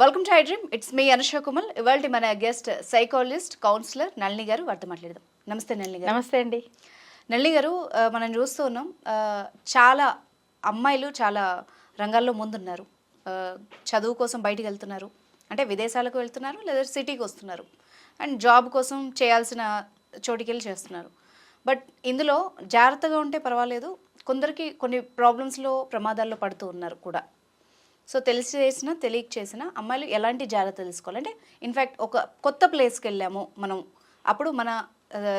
Welcome to dream it's me Anusha Kumal ఇవాళ మన guest psychologist councillor Nalini గారు వారితో మాట్లాడదాం. నమస్తే నళిని గారు. నమస్తే అండి. నళిని గారు మనం చూస్తూ ఉన్నాం చాలా అమ్మాయిలు చాలా రంగాల్లో ముందున్నారు. చదువు కోసం బయటికి వెళ్తున్నారు. అంటే విదేశాలకు వెళ్తున్నారు లేదా సిటీకి వస్తున్నారు. అండ్ జాబ్ కోసం చేయాల్సిన చోటికి వెళ్ళి చేస్తున్నారు. బట్ ఇందులో జాగ్రత్తగా ఉంటే పర్వాలేదు. కొందరికి కొన్ని ప్రాబ్లమ్స్లో ప్రమాదాల్లో పడుతూ ఉన్నారు కూడా. సో తెలిసి చేసినా తెలియక చేసినా అమ్మాయిలు ఎలాంటి జాగ్రత్త తీసుకోవాలి? అంటే ఇన్ఫ్యాక్ట్ ఒక కొత్త ప్లేస్కి వెళ్ళాము మనం. అప్పుడు మన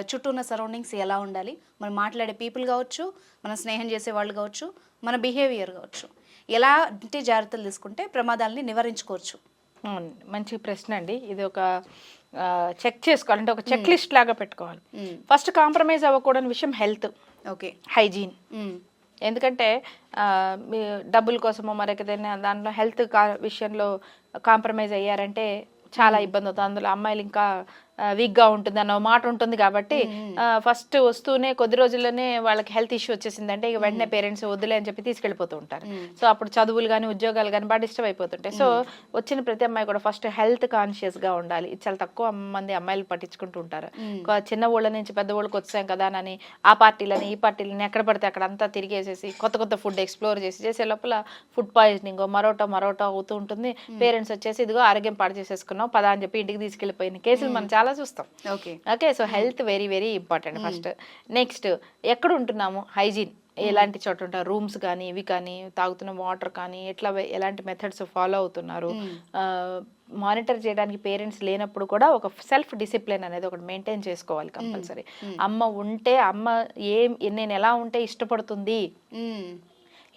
చుట్టూ ఉన్న సరౌండింగ్స్ ఎలా ఉండాలి? మనం మాట్లాడే పీపుల్ కావచ్చు మన స్నేహం చేసే వాళ్ళు కావచ్చు మన బిహేవియర్ కావచ్చు. ఎలాంటి జాగ్రత్తలు తీసుకుంటే ప్రమాదాలని నివారించుకోవచ్చు? మంచి ప్రశ్న అండి. ఇది ఒక చెక్ చేసుకోవాలి. అంటే ఒక చెక్ లిస్ట్ లాగా పెట్టుకోవాలి. ఫస్ట్ కాంప్రమైజ్ అవ్వకూడని విషయం హెల్త్ ఓకే. హైజీన్. ఎందుకంటే మీ డబ్బుల కోసమో మరొకదైనా దాంట్లో హెల్త్ కా విషయంలో కాంప్రమైజ్ అయ్యారంటే చాలా ఇబ్బంది అవుతుంది. అందులో అమ్మాయిలు ఇంకా వీక్గా ఉంటుంది అన్న మాట ఉంటుంది కాబట్టి ఫస్ట్ వస్తూనే కొద్ది రోజుల్లోనే వాళ్ళకి హెల్త్ ఇష్యూ వచ్చేసిందంటే ఇక వెంటనే పేరెంట్స్ వద్దులే అని చెప్పి తీసుకెళ్ళిపోతూ ఉంటారు. సో అప్పుడు చదువులు కానీ ఉద్యోగాలు కానీ బాగా డిస్టర్బ్ అయిపోతుంటాయి. సో వచ్చిన ప్రతి అమ్మాయి కూడా ఫస్ట్ హెల్త్ కాన్షియస్గా ఉండాలి. చాలా తక్కువ మంది అమ్మాయిలు పట్టించుకుంటూ ఉంటారు. చిన్న ఊళ్ళ నుంచి పెద్ద ఊళ్ళకి వచ్చాం కదా అని ఆ పార్టీలని ఈ పార్టీలని ఎక్కడ పడితే అక్కడ అంతా తిరిగేసేసి కొత్త కొత్త ఫుడ్ ఎక్స్ప్లోర్ చేసి చేసే లోపల ఫుడ్ పాయిజనింగ్ మరోటో మరోటో అవుతూ ఉంటుంది. పేరెంట్స్ వచ్చేసి ఇదిగో ఆరోగ్యం పాడు చేసేసుకున్నాం పదా అని చెప్పి ఇంటికి తీసుకెళ్ళిపోయిన కేసులు మనం చాలా చూస్తాం. Okay. Okay so health very very important first. Next ఎక్కడ ఉంటున్నాము హైజీన్. ఎలాంటి చోట ఉంటారు? రూమ్స్ కానీ ఇవి కానీ తాగుతున్న వాటర్ కానీ ఎట్లా ఎలాంటి మెథడ్స్ ఫాలో అవుతున్నారు? మానిటర్ చేయడానికి పేరెంట్స్ లేనప్పుడు కూడా ఒక సెల్ఫ్ డిసిప్లిన్ అనేది ఒకటి మెయింటైన్ చేసుకోవాలి కంపల్సరీ. అమ్మ ఉంటే అమ్మ ఏం నేను ఎలా ఉంటే ఇష్టపడుతుంది.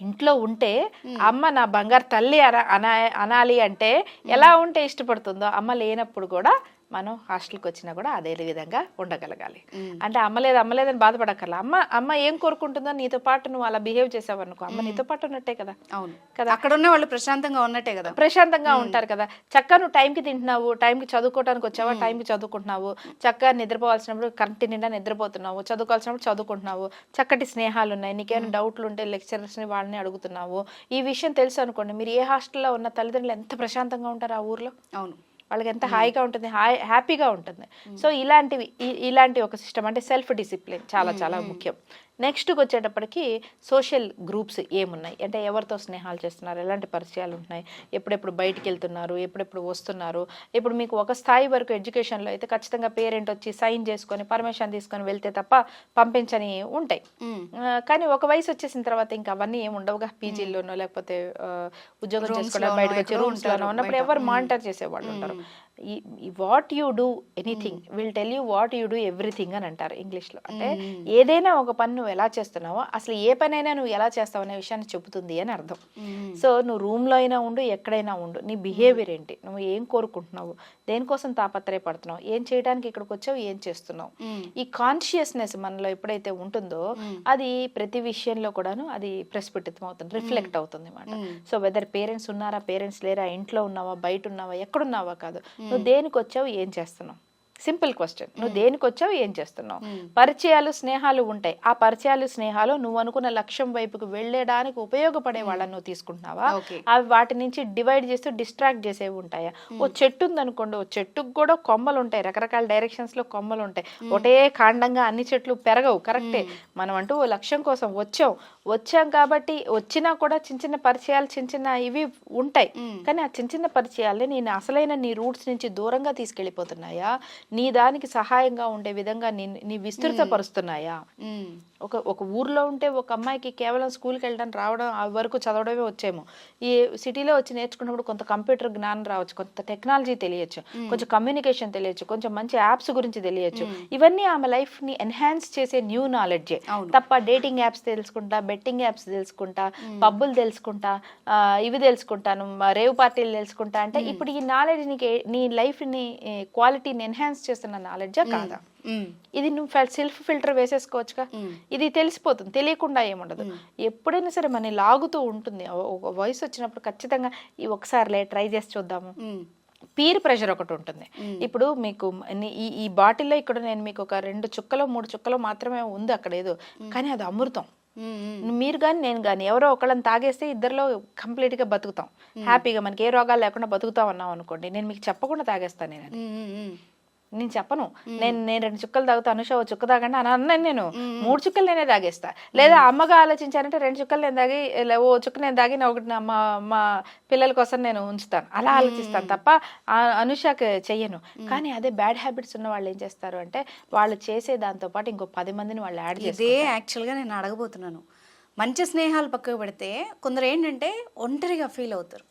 ఇంట్లో ఉంటే అమ్మ నా బంగారు తల్లి అన అనా- అనాలి అంటే ఎలా ఉంటే ఇష్టపడుతుందో అమ్మ లేనప్పుడు కూడా మనం హాస్టల్కి వచ్చినా కూడా అదే విధంగా ఉండగలగాలి. అంటే అమ్మ లేదు అమ్మ లేదని బాధపడక్కర్లా. అమ్మ అమ్మ ఏం కోరుకుంటుందో నీతో పాటు నువ్వు అలా బిహేవ్ చేసావు అనుకో అమ్మ నీతో పాటు ఉన్నట్టే కదా. అవును. కదా. అక్కడ ఉన్న వాళ్ళు ప్రశాంతంగా ఉన్నట్టే కదా. ప్రశాంతంగా ఉంటారు కదా. చక్కగా నువ్వు టైంకి తింటున్నావు టైంకి చదువుకోవడానికి వచ్చావా టైంకి చదువుకుంటున్నావు చక్కగా నిద్రపోవాల్సినప్పుడు కరెక్ట్ నిండా నిద్రపోతున్నావు చదువుకోవాల్సినప్పుడు చదువుకుంటున్నావు చక్కటి స్నేహాలు ఉన్నాయి నీకేమైనా డౌట్లు ఉంటే లెక్చరర్స్ని వాళ్ళని అడుగుతున్నావు. ఈ విషయం తెలుసు అనుకోండి మీరు ఏ హాస్టల్లో ఉన్న తల్లిదండ్రులు ఎంత ప్రశాంతంగా ఉంటారు ఆ ఊర్లో? అవును. వాళ్ళకి ఎంత హాయిగా ఉంటుంది హాయ్ హ్యాపీగా ఉంటుంది. సో ఇలాంటివి ఇలాంటి ఒక సిస్టమ్ అంటే సెల్ఫ్ డిసిప్లిన్ చాలా చాలా ముఖ్యం. నెక్స్ట్కి వచ్చేటప్పటికి సోషల్ గ్రూప్స్ ఏమున్నాయి? అంటే ఎవరితో స్నేహాలు చేస్తున్నారు? ఎలాంటి పరిచయాలు ఉంటున్నాయి? ఎప్పుడెప్పుడు బయటికి వెళ్తున్నారు? ఎప్పుడెప్పుడు వస్తున్నారు? ఇప్పుడు మీకు ఒక స్థాయి వరకు ఎడ్యుకేషన్లో అయితే ఖచ్చితంగా పేరెంట్ వచ్చి సైన్ చేసుకొని పర్మిషన్ తీసుకొని వెళ్తే తప్ప పంపించని ఉంటాయి. కానీ ఒక వయసు వచ్చేసిన తర్వాత ఇంకా అవన్నీ ఏమి ఉండవుగా? పీజీల్లోనో లేకపోతే ఉద్యోగం చేసుకోవడం బయటకు వచ్చి ఎక్కడో రూమ్స్ లోనో ఉంటారు ఉన్నప్పుడు. ఎవరు మానిటర్ చేసేవాళ్ళు ఉంటారు. mm. What you do anything will tell you what you do everything అని అంటారు ఇంగ్లీష్లో అంటే ఏదైనా ఒక పని నువ్వు ఎలా చేస్తున్నావో అసలు ఏ పనైనా నువ్వు ఎలా చేస్తావు అనే విషయాన్ని చెబుతుంది అని అర్థం. మ్మ్. సో నువ్వు room లో అయినా ఉండు ఎక్కడైనా ఉండు నీ బిహేవియర్ ఏంటి? నువ్వు ఏం కోరుకుంటున్నావు? దేనికోసం తాపత్రయపడుతున్నావు? ఏం చేయడానికి ఇక్కడికి వచ్చావు? ఏం చేస్తున్నావు? మ్మ్. ఈ కాన్షియస్నెస్ మనలో ఎప్పుడైతే ఉంటుందో అది ప్రతి విషయంలో కూడాను అది ప్రస్ఫుటితం అవుతుంది రిఫ్లెక్ట్ అవుతుంది అన్నమాట. సో వెదర్ పేరెంట్స్ ఉన్నారా పేరెంట్స్ లేరా ఇంట్లో ఉన్నావా బయట ఉన్నావా ఎక్కడున్నావా కాదు. నువ్వు దేనికి వచ్చావు ఏం చేస్తున్నావు? Simple question. నువ్వు దేనికి వచ్చావు ఏం చేస్తున్నావు? పరిచయాలు స్నేహాలు ఉంటాయి. ఆ పరిచయాలు స్నేహాలు నువ్వు అనుకున్న లక్ష్యం వైపుకు వెళ్ళడానికి ఉపయోగపడే వాళ్ళని నువ్వు తీసుకుంటున్నావా? అవి వాటి నుంచి డివైడ్ చేస్తూ డిస్ట్రాక్ట్ చేసేవి ఉంటాయా? ఓ చెట్టు ఉందనుకోండి ఓ చెట్టుకు కూడా కొమ్మలు ఉంటాయి. రకరకాల డైరెక్షన్స్లో కొమ్మలు ఉంటాయి. ఒకటే కాండంగా అన్ని చెట్లు పెరగవు కరెక్టే. మనం అంటూ ఓ లక్ష్యం కోసం వచ్చాం. వచ్చాం కాబట్టి వచ్చినా కూడా చిన్న చిన్న పరిచయాలు చిన్న చిన్న ఇవి ఉంటాయి. కానీ ఆ చిన్న చిన్న పరిచయాలే నేను అసలైన నీ రూట్స్ నుంచి దూరంగా తీసుకెళ్ళిపోతున్నాయా? నీ దానికి సహాయంగా ఉండే విధంగా నీ నీ విస్తృతపరుస్తున్నాయా? ఒక ఒక ఊర్లో ఉంటే ఒక అమ్మాయికి కేవలం స్కూల్కి వెళ్ళడం రావడం ఆ వరకు చదవడమే వచ్చేమో. ఈ సిటీలో వచ్చి నేర్చుకున్నప్పుడు కొంత కంప్యూటర్ జ్ఞానం రావచ్చు కొంత టెక్నాలజీ తెలియచ్చు కొంచెం కమ్యూనికేషన్ తెలియచ్చు కొంచెం మంచి యాప్స్ గురించి తెలియచ్చు. ఇవన్నీ ఆమె లైఫ్ని ఎన్హాన్స్ చేసే న్యూ నాలెడ్జే. తప్ప డేటింగ్ యాప్స్ తెలుసుకుంటా బెట్టింగ్ యాప్స్ తెలుసుకుంటా పబ్బులు తెలుసుకుంటా ఇవి తెలుసుకుంటాను రేవ్ పార్టీలు తెలుసుకుంటా. అంటే ఇప్పుడు ఈ నాలెడ్జ్ నీ లైఫ్ని క్వాలిటీని ఎన్హాన్స్ చేస్తున్న నాలెడ్జా కాదా. ఇది నువ్వు సెల్ఫ్ ఫిల్టర్ వేసేసుకోవచ్చుగా. ఇది తెలిసిపోతుంది తెలియకుండా ఏముండదు. ఎప్పుడైనా సరే మన లాగుతూ ఉంటుంది. ఒక- వయసు వచ్చినప్పుడు ఖచ్చితంగా ఈ ఒకసారిలే ట్రై చేసి చూద్దాము. పీర్ ప్రెషర్ ఒకటి ఉంటుంది. ఇప్పుడు మీకు ఈ ఈ బాటిల్లో ఇక్కడ నేను మీకు ఒక రెండు చుక్కలో మూడు చుక్కలో మాత్రమే ఉంది అక్కడ ఏదో. కానీ అది అమృతం. మీరు కానీ నేను కానీ ఎవరో ఒకళ్ళని తాగేస్తే ఇద్దరిలో కంప్లీట్గా బతుకుతాం. హ్యాపీగా మనకి ఏ రోగాలు లేకుండా బతుకుతాం అన్నాం అనుకోండి నేను మీకు చెప్పకుండా తాగేస్తాను నేను. నేను చెప్పను. నేను నేను రెండు చుక్కలు తాగుతా అనుష ఓ చుక్క తాగండి అని అన్నాను నేను. మూడు చుక్కలు నేనే తాగేస్తా. లేదా అమ్మగా ఆలోచించానంటే రెండు చుక్కలు నేను తాగి ఓ చుక్క నేను తాగి నా ఒకటి నా మా మా పిల్లల కోసం నేను ఉంచుతాను. అలా ఆలోచిస్తాను తప్ప ఆ అనుషకి చెయ్యను. కానీ అదే బ్యాడ్ హ్యాబిట్స్ ఉన్న వాళ్ళు ఏం చేస్తారు అంటే వాళ్ళు చేసే దాంతో పాటు ఇంకో పది మందిని వాళ్ళు యాడ్ ఇదే యాక్చువల్గా నేను అడగబోతున్నాను. మంచి స్నేహాలు పక్కకు పెడితే కొందరు ఏంటంటే ఒంటరిగా ఫీల్ అవుతారు.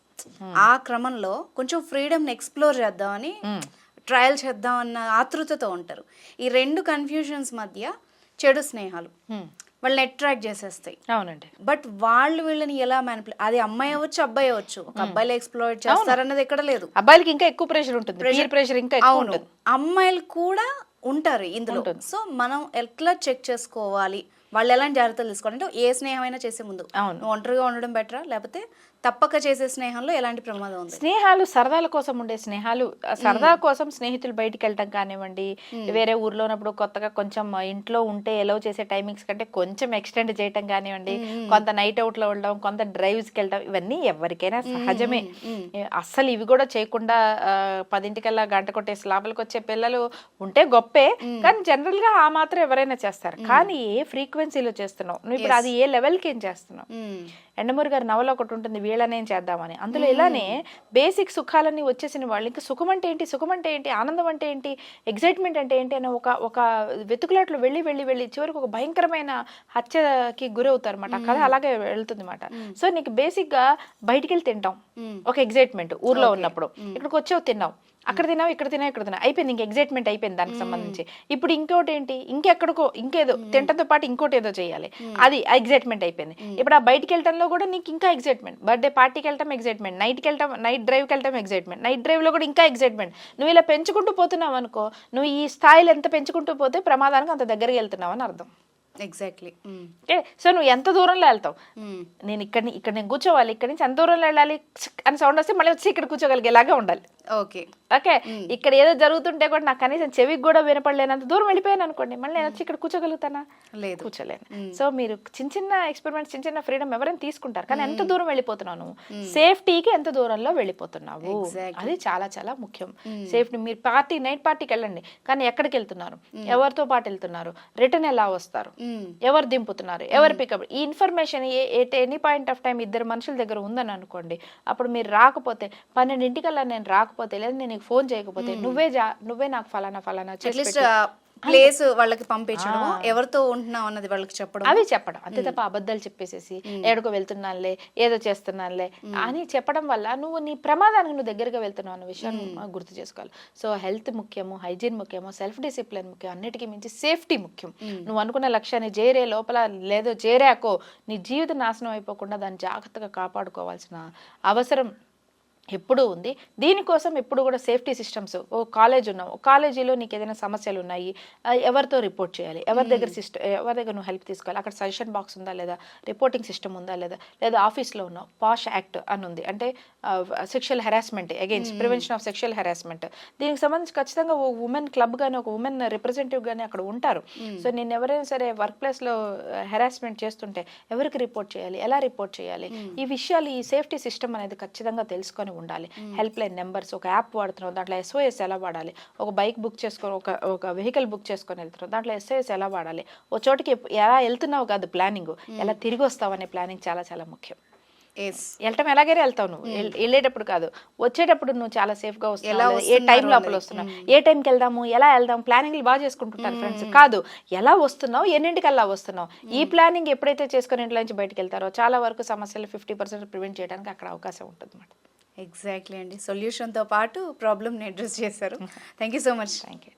ఆ క్రమంలో కొంచెం ఫ్రీడమ్ని ఎక్స్ప్లోర్ చేద్దామని ట్రయల్ చేద్దాం అన్న ఆతృతతో ఉంటారు. ఈ రెండు కన్ఫ్యూజన్స్ మధ్య చెడు స్నేహాలు. వాళ్ళని అట్రాక్ట్ చేసేస్తాయి. అవునండి. బట్ వాళ్ళు వీళ్ళని ఎలా మ్యానిపులేట్ అది అమ్మాయి అవ్వచ్చు అబ్బాయి అవ్వచ్చు. ఒక అబ్బాయిలు ఎక్స్ప్లోర్ చేస్తారన్నది ఎక్కడ లేదు. అబ్బాయిలకి ఇంకా ఎక్కువ ప్రెషర్ ఉంటుంది. పీర్ ప్రెషర్ ఇంకా ఎక్కువ అవును. ఉంటుంది. అమ్మాయిలు కూడా ఉంటారు ఇందులో. సో మనం ఎట్లా చెక్ చేసుకోవాలి? వాళ్ళు ఎలాంటి జాగ్రత్తలు తీసుకోవాలి? అంటే ఏ స్నేహమైనా చేసే ముందు. అవును. ఒంటరిగా ఉండడం బెటరా? లేకపోతే తప్పక చేసే స్నేహంలో ఎలాంటి ప్రమాదం ఉంది? స్నేహాలు సరదాల కోసం ఉండే స్నేహాలు సరదా కోసం స్నేహితులు బయటికి వెళ్ళటం కానివ్వండి వేరే ఊర్లో ఉన్నప్పుడు కొత్తగా కొంచెం ఇంట్లో ఉంటే ఎలవ్ చేసే టైమింగ్స్ కంటే కొంచెం ఎక్స్టెండ్ చేయటం కానివ్వండి కొంత నైట్ అవుట్లో వెళ్ళడం కొంత డ్రైవ్స్కి వెళ్ళడం ఇవన్నీ ఎవరికైనా సహజమే. అస్సలు ఇవి కూడా చేయకుండా పదింటికల్లా గంట కొట్టేసి లోపలికి వచ్చే పిల్లలు ఉంటే గొప్పే కానీ జనరల్గా ఆ మాత్రం ఎవరైనా చేస్తారు. కానీ ఏ ఫ్రీక్వెన్సీలో చేస్తున్నావు. నువ్వు ఇప్పుడు అది ఏ లెవెల్కి ఏం చేస్తున్నావు? మ్మ్. ఎండమూరి గారి నవల ఒకటి ఉంటుంది వీళ్ళనేం చేద్దామని. అందులో ఇలానే బేసిక్ సుఖాలన్నీ వచ్చేసిన వాళ్ళు ఇంకా సుఖం అంటే ఏంటి? సుఖం అంటే ఏంటి? ఆనందం అంటే ఏంటి? ఎగ్జైట్మెంట్ అంటే ఏంటి? అని ఒక ఒక వెతుకులాట్లో వెళ్ళి వెళ్ళి వెళ్ళి చివరికి ఒక భయంకరమైన హత్యకి గురవుతారు అనమాట కథ అలాగే వెళ్తుంది అనమాట సో నీకు బేసిక్గా బయటికి వెళ్ళి తింటాం ఒక ఎగ్జైట్మెంట్ ఊర్లో ఉన్నప్పుడు. ఇక్కడికి వచ్చావు తిన్నావు అక్కడ తిన్నావు ఇక్కడ తిన్నావు ఇక్కడ తిన్నావు? అయిపోయింది ఇంక ఎగ్జైట్మెంట్ అయిపోయింది దానికి సంబంధించి. ఇప్పుడు ఇంకోటి ఏంటి? ఇంకెక్కడికో ఇంకేదో తింటంతో పాటు ఇంకోటి ఏదో చేయాలి. అది ఎగ్జైట్మెంట్ అయిపోయింది. ఇప్పుడు ఆ బయటికి వెళ్ళటంలో కూడా నీకు ఇంకా ఎగ్జైట్మెంట్ బర్త్డే పార్టీకి వెళ్ళటం ఎగ్జైట్మెంట్ నైట్కి వెళ్ళటం నైట్ డ్రైవ్కి వెళ్ళటం ఎగ్జైట్మెంట్ నైట్ డ్రైవ్లో కూడా ఇంకా ఎగ్జైట్మెంట్ నువ్వు ఇలా పెంచుకుంటూ పోతున్నావు అనుకో నువ్వు ఈ స్థాయిలో ఎంత పెంచుకుంటూ పోతే ప్రమాదానికి అంత దగ్గరికి వెళ్తున్నావు అని అర్థం. ఎగ్జాక్ట్లీ ఓకే సో నువ్వు ఎంత దూరంలో వెళ్తావు? నేను ఇక్కడ ఇక్కడ నేను కూర్చోవాలి ఇక్కడ నుంచి ఎంత దూరంలో వెళ్ళాలి అని సౌండ్ వస్తే మళ్ళీ వచ్చి ఇక్కడ కూర్చోగలిగేలాగా ఉండాలి. ఓకే? ఓకే ఇక్కడ ఏదో జరుగుతుంటే కూడా నాకు కనీసం చెవికి కూడా వినపడలేనంత దూరం వెళ్ళిపోయాను అనుకోండి మళ్ళీ నేను వచ్చి ఇక్కడ కూర్చోగలుగుతానా? లేదు. కూర్చోలేను. సో మీరు చిన్న చిన్న ఎక్స్పెరిమెంట్స్ చిన్న చిన్న ఫ్రీడమ్ ఎవరైనా తీసుకుంటారు కానీ ఎంత దూరం వెళ్ళిపోతున్నావు నువ్వు? సేఫ్టీకి ఎంత దూరంలో వెళ్ళిపోతున్నావు. అది చాలా చాలా ముఖ్యం. సేఫ్టీ మీరు పార్టీ నైట్ పార్టీకి వెళ్ళండి కానీ ఎక్కడికి వెళ్తున్నారు? ఎవరితో పాటు వెళ్తున్నారు? రిటర్న్ ఎలా వస్తారు. ఎవరు దింపుతున్నారు? ఎవరు పికప్ ఈ information at any point of time ఇద్దరు మనుషుల దగ్గర ఉందని అనుకోండి అప్పుడు మీరు రాకపోతే పన్నెండింటికల్లా నేను రాకపోతే లేదా నేను ఫోన్ చేయకపోతే నువ్వే జా నువ్వే నాకు ఫలానా ఫలానా. ప్లేస్ వాళ్ళకి పంపించడం ఎవరితో ఉంటున్నావు అన్నది వాళ్ళకి చెప్పడం అవి చెప్పడం. అంతే తప్ప అబద్ధాలు చెప్పేసేసి ఎక్కడికో వెళ్తున్నానులే ఏదో చేస్తున్నానులే అని చెప్పడం వల్ల నువ్వు నీ ప్రమాదానికి నువ్వు దగ్గరగా వెళ్తున్నావు అన్న విషయాన్ని గుర్తు చేసుకోవాలి. సో హెల్త్ ముఖ్యము హైజీన్ ముఖ్యము సెల్ఫ్ డిసిప్లిన్ ముఖ్యం అన్నిటికీ మించి సేఫ్టీ ముఖ్యం. నువ్వు అనుకున్న లక్ష్యాన్ని చేరే లోపల లేదో చేరాకో నీ జీవిత నాశనం అయిపోకుండా దాన్ని జాగ్రత్తగా కాపాడుకోవాల్సిన అవసరం ఎప్పుడూ ఉంది. దీనికోసం ఎప్పుడు కూడా సేఫ్టీ సిస్టమ్స్ ఓ కాలేజ్ ఉన్నావు ఓ కాలేజీలో నీకు ఏదైనా సమస్యలు ఉన్నాయి ఎవరితో రిపోర్ట్ చేయాలి? ఎవరి దగ్గర సిస్టమ్ ఎవరి దగ్గర నువ్వు హెల్ప్ తీసుకోవాలి? అక్కడ సజెషన్ బాక్స్ ఉందా లేదా? రిపోర్టింగ్ సిస్టమ్ ఉందా లేదా? లేదా ఆఫీస్లో ఉన్నావు? పాష్ యాక్ట్ అని ఉంది. అంటే sexual harassment against prevention of sexual harassment. దీనికి సంబంధించి ఖచ్చితంగా ఓ ఉమెన్ క్లబ్ కానీ ఒక ఉమెన్ రిప్రజెంటేటివ్ కానీ అక్కడ ఉంటారు. సో నేను ఎవరైనా సరే వర్క్ ప్లేస్లో హెరాస్మెంట్ చేస్తుంటే ఎవరికి రిపోర్ట్ చేయాలి? ఎలా రిపోర్ట్ చేయాలి? ఈ విషయాలు ఈ సేఫ్టీ సిస్టమ్ అనేది ఖచ్చితంగా తెలుసుకొని ఉండాలి. హెల్ప్ లైన్ నెంబర్స్ ఒక యాప్ వాడుతున్నాం దాంట్లో ఎస్ఓఎస్ ఎలా వాడాలి? ఒక బైక్ బుక్ చేసుకొని ఒక ఒక వెహికల్ బుక్ చేసుకొని వెళ్తున్నాం దాంట్లో ఎస్ఓఎస్ ఎలా వాడాలి? ఓ చోటికి ఎలా వెళ్తున్నావు కాదు ప్లానింగ్ ఎలా తిరిగి వస్తావు అనే ప్లానింగ్ చాలా చాలా ముఖ్యం. వెళ్ళటం ఎలాగైనా వెళ్తావు నువ్వు. వెళ్- వెళ్ళేటప్పుడు కాదు. వచ్చేటప్పుడు నువ్వు చాలా సేఫ్గా లేదా ఏ టైం లోపల. వస్తున్నావు? ఏ టైంకి వెళ్దాము? ఎలా వెళ్దాం? ప్లానింగ్ బాగా చేసుకుంటుంటారు ఫ్రెండ్స్ కాదు ఎలా వస్తున్నావు? ఎన్నింటికల్లా వస్తున్నావు? ఈ ప్లానింగ్ ఎప్పుడైతే చేసుకుని ఇంట్లో నుంచి బయటకు వెళ్తారో చాలా వరకు సమస్యలు ఫిఫ్టీ పర్సెంట్ ప్రివెంట్ చేయడానికి అక్కడ అవకాశం ఉంటుంది అన్నమాట ఎగ్జాక్ట్లీ అండి. సొల్యూషన్తో పాటు ప్రాబ్లమ్ని అడ్రస్ చేశారు. Thank you so much thank you